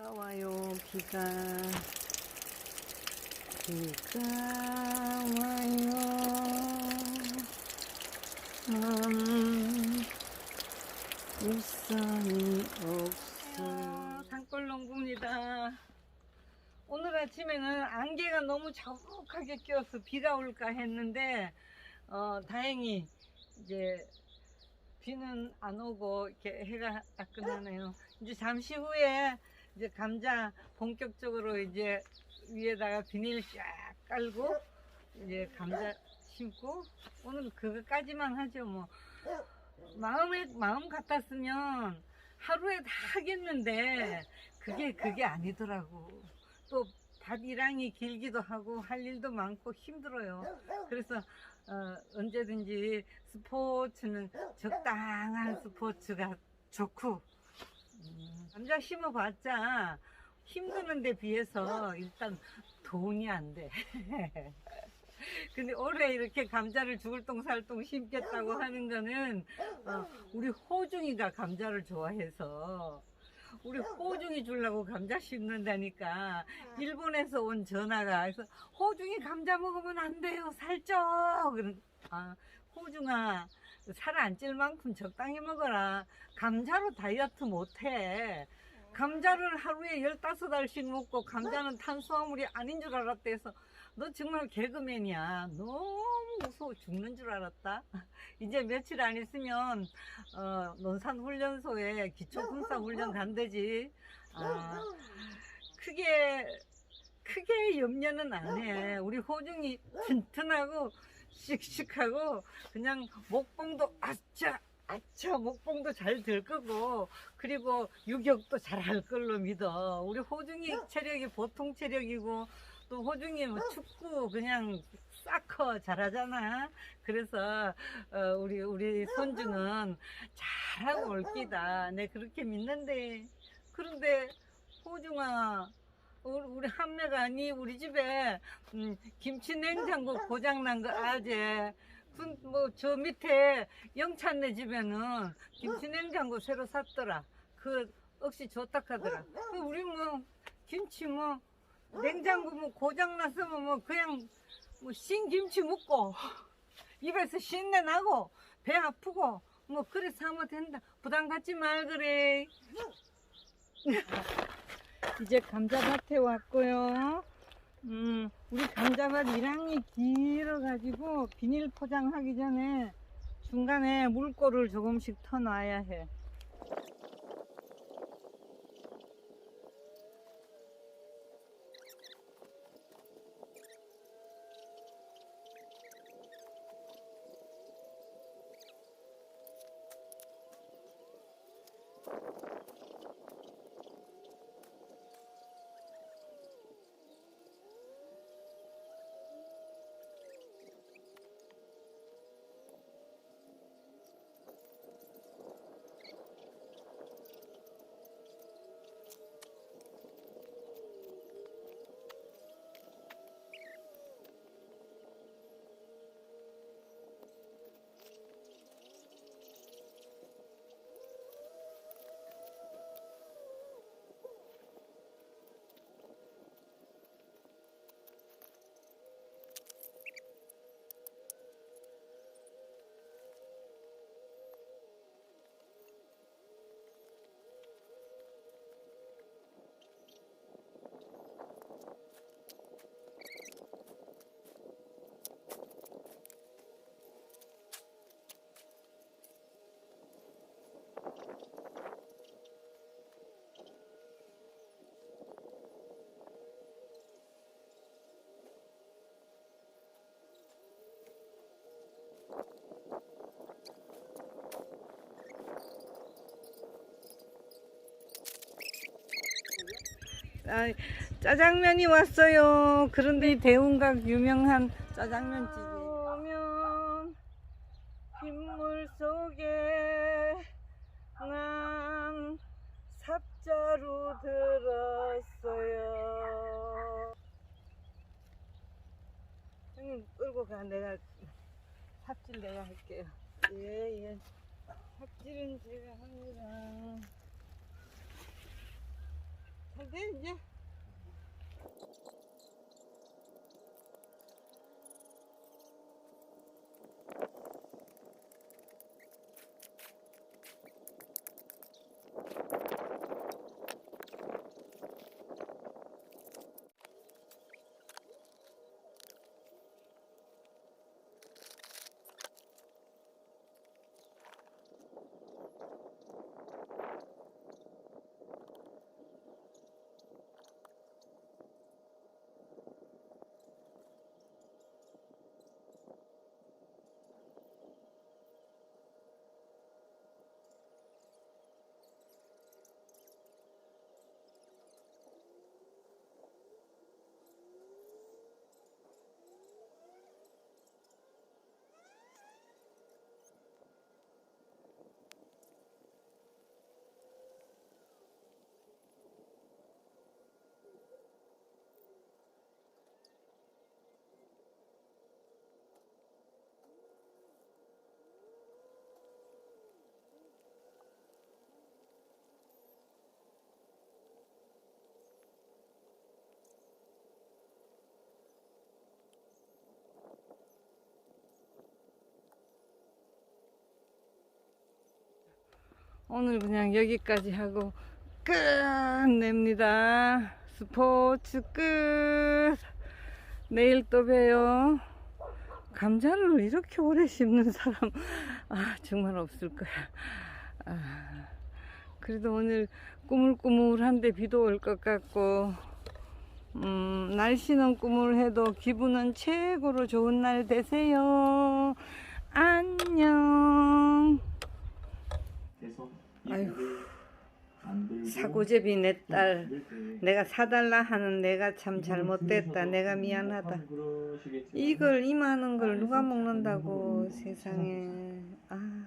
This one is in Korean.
비가 와요, 비가. 비가 와요. 음, 우산이 없어. 산골농부입니다. 오늘 아침에는 안개가 너무 자욱하게 껴서 비가 올까 했는데, 어, 다행히 이제 비는 안 오고 이렇게 해가 따끈하네요. 이제 잠시 후에 이제 감자 본격적으로 이제 위에다가 비닐 쫙 깔고 이제 감자 심고 오늘 그거까지만 하죠 뭐. 마음에 마음 같았으면 하루에 다 하겠는데 그게 그게 아니더라고. 또 밭이랑이 길기도 하고 할 일도 많고 힘들어요. 그래서 어, 언제든지 스포츠는 적당한 스포츠가 좋고 음, 감자 심어봤자 힘드는데 비해서 일단 돈이 안 돼. 근데 올해 이렇게 감자를 죽을 똥살똥 심겠다고 하는 거는 어, 우리 호중이가 감자를 좋아해서 우리 호중이 주려고 감자 심는다니까 일본에서 온 전화가 그래서 호중이 감자 먹으면 안 돼요 살쪄 그런 아 호중아 살 안 찔 만큼 적당히 먹어라. 감자로 다이어트 못해. 감자를 하루에 15알씩 먹고 감자는 탄수화물이 아닌 줄 알았대 해서 너 정말 개그맨이야. 너무 무서워 죽는 줄 알았다. 이제 며칠 안 있으면 어, 논산훈련소에 기초군사훈련 간대지. 아, 크게 크게 염려는 안 해. 우리 호중이 튼튼하고 씩씩하고 그냥 목봉도 아차 아차 목봉도 잘 들 거고 그리고 유격도 잘 할 걸로 믿어. 우리 호중이 체력이 보통 체력이고 또 호중이 뭐 축구 그냥 사커 잘하잖아. 그래서 어, 우리 우리 손주는 잘하고 올 끼다. 내 그렇게 믿는데. 그런데 호중아 우리, 우리 한매가 아니 우리 집에 음, 김치 냉장고 고장 난거 아재. 뭐저 밑에 영찬네 집에는 김치 냉장고 새로 샀더라. 그 억시 좋다 하더라. 그 우리 뭐 김치 뭐 냉장고 뭐 고장 났으면 뭐 그냥 뭐 신김치 먹고 입에서 신내 나고 배 아프고 뭐 그래 사면 된다. 부담 갖지 말 그래 이제 감자밭에 왔고요. 음 우리 감자밭 이랑이 길어가지고 비닐 포장하기 전에 중간에 물꼬를 조금씩 터놔야 해 아, 짜장면이 왔어요. 그런데 대운각 유명한 짜장면 집이 오면 빗물 속에 난 삽자루 들었어요. 형님 끌고 가. 내가 삽질 내가 할게요. 예, 예. 삽질은 제가 합니다. 잘 돼? 오늘 그냥 여기까지 하고 끝냅니다. 스포츠 끝. 내일 또 봬요. 감자를 이렇게 오래 심는 사람, 아, 정말 없을 거야. 아, 그래도 오늘 꾸물꾸물한데 비도 올 것 같고, 음, 날씨는 꾸물해도 기분은 최고로 좋은 날 되세요. 안녕. 만들고 사고제비 내 딸. 내가 사달라 하는 내가 참 잘못됐다. 내가 미안하다. 이걸 이만한 걸 누가 먹는다고 세상에. 아.